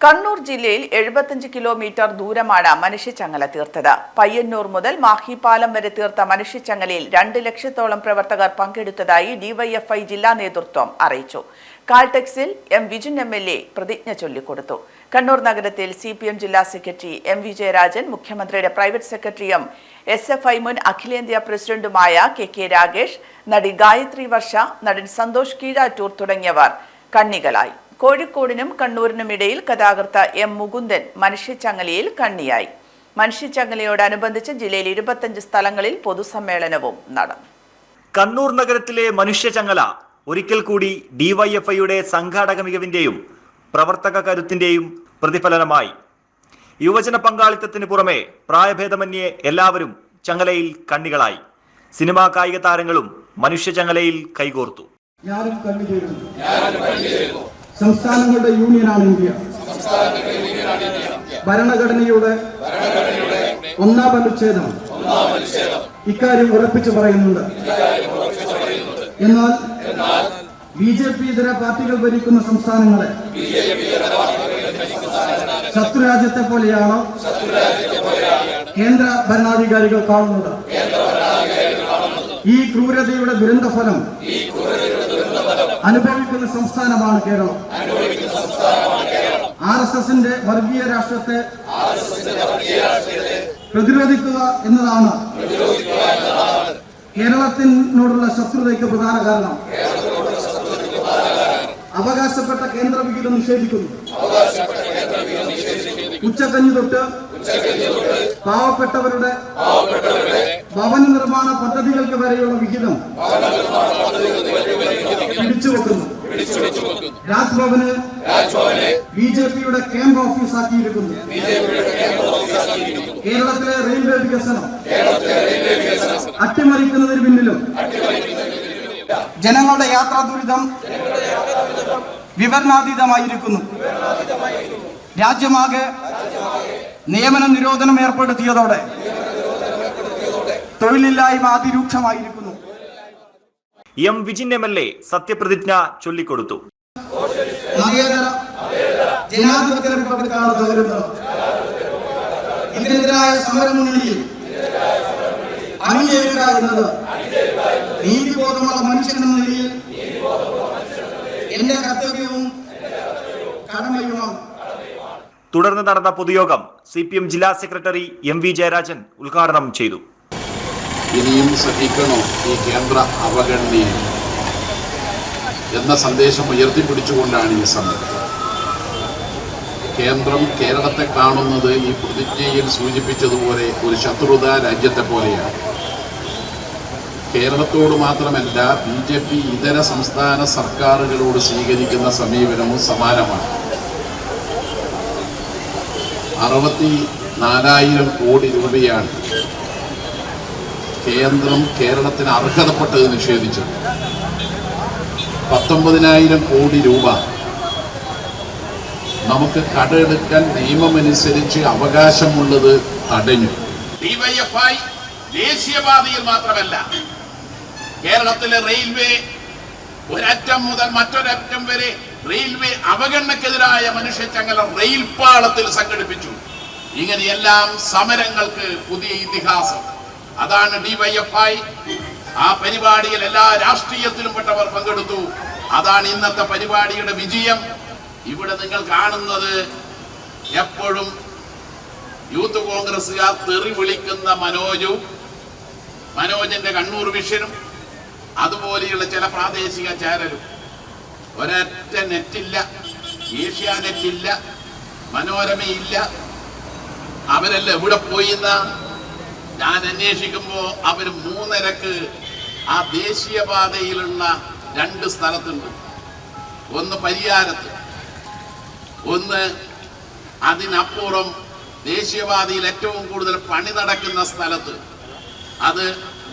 കണ്ണൂർ ജില്ലയിൽ എഴുപത്തഞ്ച് കിലോമീറ്റർ ദൂരമാണ് മനുഷ്യച്ചങ്ങല തീർത്തത്. പയ്യന്നൂർ മുതൽ മാഹിപാലം വരെ തീർത്ത മനുഷ്യച്ചങ്ങലയിൽ രണ്ട് ലക്ഷത്തോളം പ്രവർത്തകർ പങ്കെടുത്തതായി ഡിവൈഎഫ്ഐ ജില്ലാ നേതൃത്വം അറിയിച്ചു. കാൾടെക്സിൽ M Vijin M L A പ്രതിജ്ഞ ചൊല്ലിക്കൊടുത്തു. കണ്ണൂർ നഗരത്തിൽ സി പി എം ജില്ലാ സെക്രട്ടറി എം വി ജയരാജൻ മുഖ്യമന്ത്രിയുടെ പ്രൈവറ്റ് സെക്രട്ടറിയും എസ് എഫ് ഐ മുൻ അഖിലേന്ത്യാ പ്രസിഡന്റുമായ കെ കെ രാഗേഷ് നടി ഗായത്രി വർഷ നടൻ സന്തോഷ് കീഴാറ്റൂർ തുടങ്ങിയവർ കണ്ണികളായി. കോഴിക്കോടിനും കണ്ണൂരിനും ഇടയിൽ കഥാകൃത്ത് എം മുകുന്ദൻ മനുഷ്യച്ചങ്ങലയിൽ കണ്ണിയായി. മനുഷ്യച്ചങ്ങലയോടനുബന്ധിച്ച് ജില്ലയിൽ ഇരുപത്തഞ്ച് സ്ഥലങ്ങളിൽ പൊതുസമ്മേളനവും നടന്നു. കണ്ണൂർ നഗരത്തിലെ മനുഷ്യചങ്ങല ഒരിക്കൽ കൂടി ഡിവൈഎഫ്ഐയുടെ സംഘാടക മികവിന്റെയും പ്രവർത്തക കരുത്തിന്റെയും പ്രതിഫലനമായി. യുവജന പങ്കാളിത്തത്തിന് പുറമെ പ്രായഭേദമന്യേ എല്ലാവരും ചങ്ങലയിൽ കണ്ണികളായി. സിനിമാ കായിക താരങ്ങളും മനുഷ്യചങ്ങലയിൽ കൈകോർത്തു. ഞാനും കണ്ടുചേരുന്നു സംസ്ഥാനങ്ങളുടെ യൂണിയനാണ് ഇന്ത്യ. ഭരണഘടനയുടെ ഒന്നാം അനുച്ഛേദം ഇക്കാര്യം ഉറപ്പിച്ചു പറയുന്നുണ്ട്. എന്നാൽ ബി ജെ പി ഇതര പാർട്ടികൾ ഭരിക്കുന്ന സംസ്ഥാനങ്ങളെ ശത്രുരാജ്യത്തെ പോലെയാണ് കേന്ദ്ര ഭരണാധികാരികൾ കാണുന്നത്? ഈ ക്രൂരതയുടെ ദുരന്തഫലം അനുഭവിക്കുന്ന സംസ്ഥാനമാണ് കേരളം. ആർ എസ് എസിന്റെ വർഗീയ രാഷ്ട്രത്തെ പ്രതിരോധിക്കുക എന്നതാണ്. കേരളത്തിനോടുള്ള ശത്രുതയ്ക്ക് പ്രധാന കാരണം. അവകാശപ്പെട്ട കേന്ദ്ര വിഹിതം നിഷേധിക്കുന്നു. ഉച്ചക്കഞ്ഞി തൊട്ട് പാവപ്പെട്ടവരുടെ ഭവന നിർമ്മാണ പദ്ധതികൾക്ക് വരെയുള്ള വിഹിതം. രാജ്ഭവന് ബി ജെ പിയുടെ ക്യാമ്പ് ഓഫീസ് ആക്കിയിരിക്കുന്നു കേരളത്തിലെ റെയിൽവേ വികസനം അട്ടിമറിക്കുന്നതിന് പിന്നിലും ജനങ്ങളുടെ യാത്രാ ദുരിതം വിവരണാതീതമായിരിക്കുന്നു. രാജ്യമാകെ നിയമന നിരോധനം ഏർപ്പെടുത്തിയതോടെ തൊഴിലില്ലായ്മ അതിരൂക്ഷമായിരിക്കുന്നു. M Vijin M L A സത്യപ്രതിജ്ഞ ചൊല്ലിക്കൊടുത്തു. മതേതര ജനാധിപത്യ റിപ്പബ്ലിക്കാണ് തകരുന്നത് ഇതിനെതിരായ സമരമുന്നണിയിൽ അണിചേരുക എന്നത് നീതിബോധമുള്ള മനുഷ്യൻ എന്ന നിലയിൽ എന്റെ കർത്തവ്യവും കടമയുമാണ്. തുടർന്ന് നടന്ന പൊതുയോഗം സി പി എം ജില്ലാ സെക്രട്ടറി എം വി ജയരാജൻ ഉദ്ഘാടനം ചെയ്തു. ഇനിയും സഹിക്കണോ ഈ കേന്ദ്ര അവഗണനയെ? എന്ന സന്ദേശം ഉയർത്തിപ്പിടിച്ചുകൊണ്ടാണ് ഈ സമരം കേന്ദ്രം കേരളത്തെ കാണുന്നത് ഈ പ്രതിജ്ഞയിൽ സൂചിപ്പിച്ചതുപോലെ ഒരു ശത്രുത രാജ്യത്തെ പോലെയാണ്. കേരളത്തോട് മാത്രമല്ല ബി ജെ പി ഇതര സംസ്ഥാന സർക്കാരുകളോട് സ്വീകരിക്കുന്ന സമീപനവും സമാനമാണ്. അറുപത്തി നാലായിരം കോടി രൂപയാണ് കേന്ദ്രം കേരളത്തിന് അർഹതപ്പെട്ടത് നിഷേധിച്ചത്. പത്തൊമ്പതിനായിരം കോടി രൂപ. നമുക്ക് കടമെടുക്കാൻ നിയമമനുസരിച്ച് അവകാശമുള്ളത് തടഞ്ഞു ഡിവൈഎഫ്ഐ ദേശീയപാതയിൽ മാത്രമല്ല കേരളത്തിലെ റെയിൽവേ ഒരറ്റം മുതൽ മറ്റൊരറ്റം വരെ റെയിൽവേ അവഗണനക്കെതിരായ മനുഷ്യച്ചങ്ങല റെയിൽ പാളത്തിൽ സംഘടിപ്പിച്ചു. ഇങ്ങനെയെല്ലാം സമരങ്ങൾക്ക് പുതിയ ഇതിഹാസം. അതാണ് ഡിവൈഎഫ്ഐ ആ പരിപാടിയിൽ എല്ലാ രാഷ്ട്രീയത്തിലും പെട്ടവർ പങ്കെടുത്തു. അതാണ് ഇന്നത്തെ പരിപാടിയുടെ വിജയം. ഇവിടെ നിങ്ങൾ കാണുന്നത് എപ്പോഴും യൂത്ത് കോൺഗ്രസ്സുകാർ തെറി വിളിക്കുന്ന മനോജും. മനോജിന്റെ കണ്ണൂർ വിഷനും അതുപോലെയുള്ള ചില പ്രാദേശിക ചാനലും. ഒരൊറ്റ നെറ്റില്ല ഏഷ്യാനെറ്റില്ല മനോരമയില്ല അവരല്ല എവിടെ പോയിന്ന ഞാൻ അന്വേഷിക്കുമ്പോൾ അവർ മൂന്നരക്ക് ആ ദേശീയപാതയിലുള്ള രണ്ട് സ്ഥലത്തുണ്ട്. ഒന്ന് പരിയാരത്ത് ഒന്ന് അതിനപ്പുറം ദേശീയപാതയിൽ ഏറ്റവും കൂടുതൽ പണി നടക്കുന്ന സ്ഥലത്ത്. അത്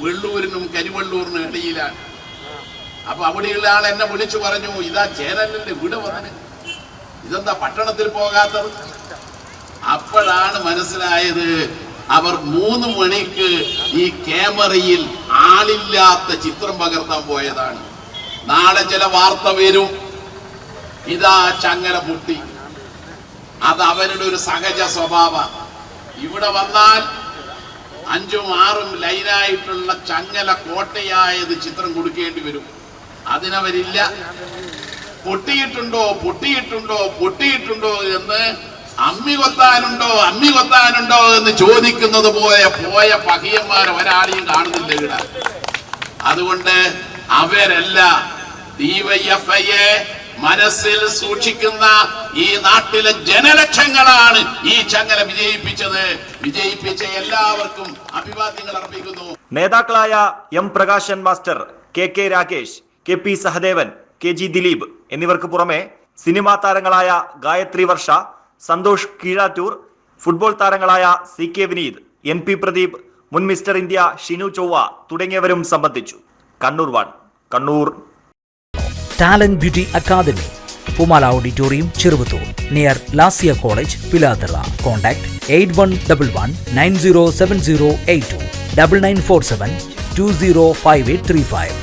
വെള്ളൂരിനും കരിവള്ളൂരിനും ഇടയിലാണ്. അപ്പൊ അവിടെയുള്ള ആൾ എന്നെ വിളിച്ചു പറഞ്ഞു ഇതാ ചേരലിന്റെ വീട് വന്നിന് ഇതെന്താ പട്ടണത്തിൽ പോകാത്തത്? അപ്പോഴാണ് മനസ്സിലായത് അവർ മൂന്ന് മണിക്ക് ഈ ക്യാമറയിൽ ആളില്ലാത്ത ചിത്രം പകർത്താൻ പോയതാണ്. നാളെ ചില വാർത്ത വരും. ഇതാ ചങ്ങല പൊട്ടി അത് അവരുടെ ഒരു സഹജ സ്വഭാവ. ഇവിടെ വന്നാൽ അഞ്ചും ആറും ലൈനായിട്ടുള്ള ചങ്ങല കോട്ടയായത് ചിത്രം കൊടുക്കേണ്ടി വരും. അതിനവരില്ല. പൊട്ടിയിട്ടുണ്ടോ പൊട്ടിയിട്ടുണ്ടോ പൊട്ടിയിട്ടുണ്ടോ എന്ന് അമ്മി കൊത്താനുണ്ടോ അമ്മി കൊത്താനുണ്ടോ എന്ന് ചോദിക്കുന്നത് പോലെ പോയ പകിയന്മാർ ഒരാളെയും കാണുന്നില്ല ഇവിടെ. അതുകൊണ്ട് അവരല്ല ഡിവൈഎഫ്ഐയെ മനസ്സിൽ സൂക്ഷിക്കുന്ന ഈ നാട്ടിലെ ജനലക്ഷങ്ങളാണ് ഈ ചങ്ങല വിജയിപ്പിച്ചത്. വിജയിപ്പിച്ച എല്ലാവർക്കും അഭിവാദ്യങ്ങൾ അർപ്പിക്കുന്നു. നേതാക്കളായ M Prakashan master K K Rakesh K P Sahadevan K G Dileep എന്നിവർക്ക് പുറമെ സിനിമാ താരങ്ങളായ ഗായത്രി വർഷ സന്തോഷ് കീഴാറ്റൂർ ഫുട്ബോൾ താരങ്ങളായ C K Vineeth N P Pradeep മുൻ മിസ്റ്റർ ഇന്ത്യ ഷിനു ചൊവ്വ തുടങ്ങിയവരും സംബന്ധിച്ചു. കണ്ണൂർ വാൺ Kannur. Talent beauty academy പുമാല auditorium Cheruvathur near ലാസിയ college Pilathara contact eight one double one nine zero seven zero eight two double nine four seven two zero five eight three five